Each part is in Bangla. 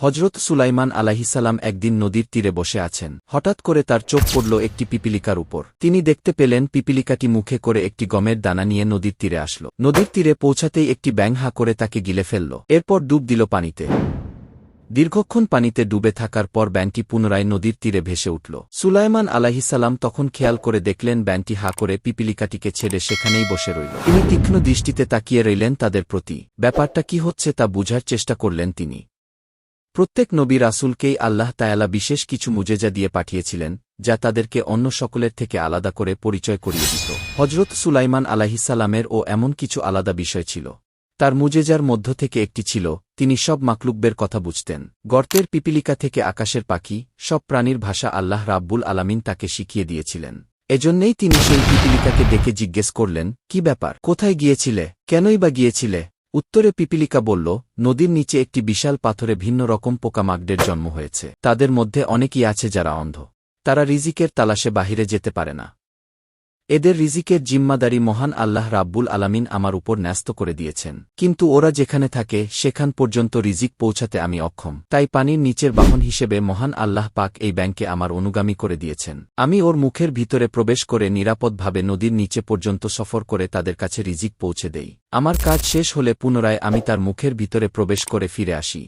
হজরত সুলাইমান আলাহিসাল্লাম একদিন নদীর তীরে বসে আছেন। হঠাৎ করে তার চোখ পড়ল একটি পিপিলিকার উপর। তিনি দেখতে পেলেন পিপিলিকাটি মুখে করে একটি গমের দানা নিয়ে নদীর তীরে আসল। নদীর তীরে পৌঁছাতেই একটি ব্যাং হা করে তাকে গিলে ফেলল। এরপর ডুব দিল পানিতে। দীর্ঘক্ষণ পানিতে ডুবে থাকার পর ব্যানটি পুনরায় নদীর তীরে ভেসে উঠল। সুলাইমান আলাহিসাল্লাম তখন খেয়াল করে দেখলেন ব্যানটি হা করে পিপিলিকাটিকে ছেড়ে সেখানেই বসে রইল। তিনি তীক্ষ্ণ দৃষ্টিতে তাকিয়ে রইলেন তাদের প্রতি। ব্যাপারটা কি হচ্ছে তা বুঝার চেষ্টা করলেন তিনি। প্রত্যেক নবী রাসুলকেই আল্লাহ তায়ালা বিশেষ কিছু মুজেজা দিয়ে পাঠিয়েছিলেন, যা তাদেরকে অন্য সকলের থেকে আলাদা করে পরিচয় করিয়ে দিত। হজরত সুলাইমান আলাহিসাল্লামের ও এমন কিছু আলাদা বিষয় ছিল। তার মুজেজার মধ্য থেকে একটি ছিল, তিনি সব মাকলুকবের কথা বুঝতেন। গর্তের পিপিলিকা থেকে আকাশের পাখি, সব প্রাণীর ভাষা আল্লাহ রাব্বুল আলামিন তাকে শিখিয়ে দিয়েছিলেন। এজন্যেই তিনি সেই পিপিলিকাকে ডেকে জিজ্ঞেস করলেন, কি ব্যাপার? কোথায় গিয়েছিলে? কেনই বা গিয়েছিলে? উত্তরে পিপিলিকা বলল, নদীর নিচে একটি বিশাল পাথরে ভিন্ন রকম পোকামাগদের জন্ম হয়েছে। তাদের মধ্যে অনেকেই আছে যারা অন্ধ। তারা রিজিকের তালাশে বাহিরে যেতে পারে না। এদের রিজিকের জিম্মাদারি মহান আল্লাহ রাব্বুল আলামিন আমার উপর ন্যস্ত করে দিয়েছেন। কিন্তু ওরা যেখানে থাকে, সেখান পর্যন্ত রিজিক পৌঁছাতে আমি অক্ষম। তাই পানির নিচের বাহন হিসেবে মহান আল্লাহ পাক এই ব্যাংকে আমার অনুগামী করে দিয়েছেন। আমি ওর মুখের ভিতরে প্রবেশ করে নিরাপদভাবে নদীর নিচে পর্যন্ত সফর করে তাদের কাছে রিজিক পৌঁছে দেই। আমার কাজ শেষ হলে পুনরায় আমি তার মুখের ভিতরে প্রবেশ করে ফিরে আসি।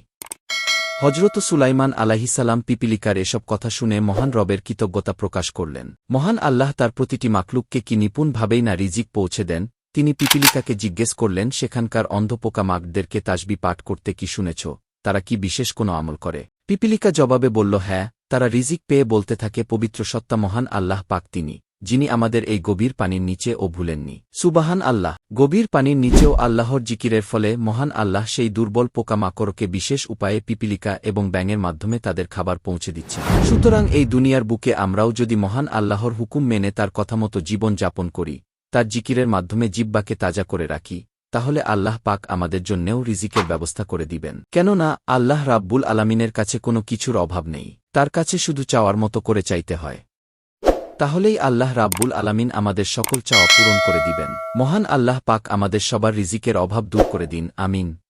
হজরত সুলাইমান আলাহিসাল্লাম পিপিলিকার এসব কথা শুনে মহান রবের কৃতজ্ঞতা প্রকাশ করলেন। মহান আল্লাহ তার প্রতিটি মাকলুককে কি নিপুণভাবেই না রিজিক পৌঁছে দেন, তিনি পিপিলিকাকে জিজ্ঞেস করলেন, সেখানকার অন্ধপোকা মাকদেরকে তাসবি পাঠ করতে কি শুনেছ? তারা কি বিশেষ কোনো আমল করে? পিপিলিকা জবাবে বলল হ্যাঁ তারা রিজিক পেয়ে বলতে থাকে পবিত্র সত্তা মহান আল্লাহ পাক তিনি। যিনি আমাদের এই গভীর পানির নিচে ও ভুলেননি। সুবাহান আল্লাহ, গভীর পানির নিচেও আল্লাহর জিকিরের ফলে মহান আল্লাহ সেই দুর্বল পোকামাকড়কে বিশেষ উপায়ে পিপিলিকা এবং ব্যাঙের মাধ্যমে তাদের খাবার পৌঁছে দিচ্ছে। সুতরাং এই দুনিয়ার বুকে আমরাও যদি মহান আল্লাহর হুকুম মেনে তার কথামতো জীবন যাপন করি, তার জিকিরের মাধ্যমে জিব্বাকে তাজা করে রাখি, তাহলে আল্লাহ পাক আমাদের জন্যেও রিজিকের ব্যবস্থা করে দিবেন। কেননা, আল্লাহ রাব্বুল আলামিনের কাছে কোনো কিছুর অভাব নেই, তার কাছে শুধু চাওয়ার মতো করে চাইতে হয়। তাহলেই আল্লাহ রাব্বুল আলামিন আমাদের সকল চাওয়া পূরণ করে দিবেন। মহান আল্লাহ পাক আমাদের সবার রিজিকের অভাব দূর করে দিন। আমিন।